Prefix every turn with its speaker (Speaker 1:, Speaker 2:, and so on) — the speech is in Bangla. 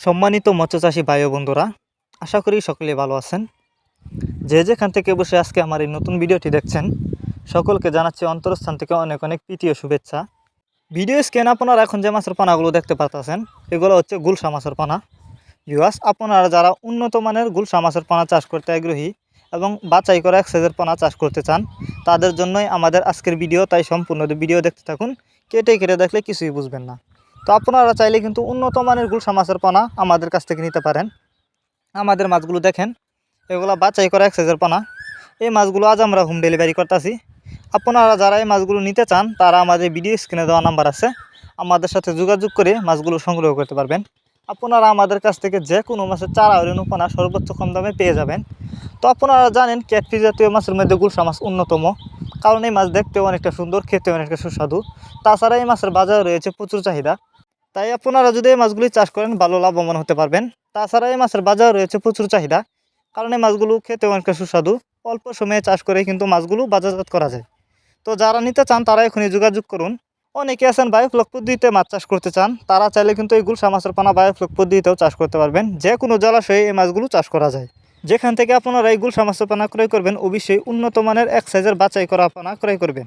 Speaker 1: সম্মানিত মৎস্যচাষী ভাই বন্ধুরা, আশা করি সকলে ভালো আছেন। যে যেখান থেকে বসে আজকে আমার এই নতুন ভিডিওটি দেখছেন, সকলকে জানাচ্ছি অন্তরস্থান থেকে অনেক অনেক প্রীতীয় শুভেচ্ছা। ভিডিও স্ক্যান আপনারা এখন যে মাছের পানাগুলো দেখতে পাচ্ছেন এগুলো হচ্ছে গুলশা মাছের পানা। ভিউয়ার্স আপনারা যারা উন্নত মানের গুলশা মাছের পানা চাষ করতে আগ্রহী এবং বাছাই করা এক সাইজের পানা চাষ করতে চান, তাদের জন্যই আমাদের আজকের ভিডিও, তাই সম্পূর্ণ ভিডিও দেখতে থাকুন। কেটে কেটে দেখলে কিছুই বুঝবেন না। তো আপনারা চাইলে কিন্তু উন্নত মানের গুলশা মাছের পানা আমাদের কাছ থেকে নিতে পারেন। আমাদের মাছগুলো দেখেন, এগুলো বাছাই করা এক সাইজের পানা। এই মাছগুলো আজ আমরা হোম ডেলিভারি করতেছি। আপনারা যারা এই মাছগুলো নিতে চান, তারা আমাদের ভিডিও স্ক্রিনে দেওয়া নাম্বার আছে। আমাদের সাথে যোগাযোগ করে মাছগুলো সংগ্রহ করতে পারবেন। আপনারা আমাদের কাছ থেকে যে কোনো মাছের চারা হরিণ পানা সর্বোচ্চ কম দামে পেয়ে যাবেন। তো আপনারা জানেন ক্যাটফি জাতীয় মাছের মধ্যে গুলশা মাছ অন্যতম। কারণ এই মাছ দেখতেও অনেকটা সুন্দর খেতেও অনেকটা সুস্বাদু। তাছাড়া এই মাছের বাজারে রয়েছে প্রচুর চাহিদা। তাই আপনারা যদি এই মাছগুলি চাষ করেন, ভালো লাভবান হতে পারবেন। তাছাড়া এই মাছের বাজার রয়েছে প্রচুর চাহিদা, কারণ এই মাছগুলো খেতে অনেকটা সুস্বাদু। অল্প সময়ে চাষ করে কিন্তু মাছগুলো বাজারজাত করা যায়। তো যারা নিতে চান, তারা এখনই যোগাযোগ করুন। অনেকে আছেন বায়োফ্লক পদ্ধতিতে মাছ চাষ করতে চান, তারা চাইলে কিন্তু এই গুলশা মাছের পানা বায়োফ্লক পদ্ধতিতেও চাষ করতে পারবেন। যে কোনো জলাশয়ে এই মাছগুলো চাষ করা যায়। যেখান থেকে আপনারা এই গুলশা মাছের পানা ক্রয় করবেন, অবশ্যই উন্নত মানের এক সাইজের বাছাই করা পানা ক্রয় করবেন।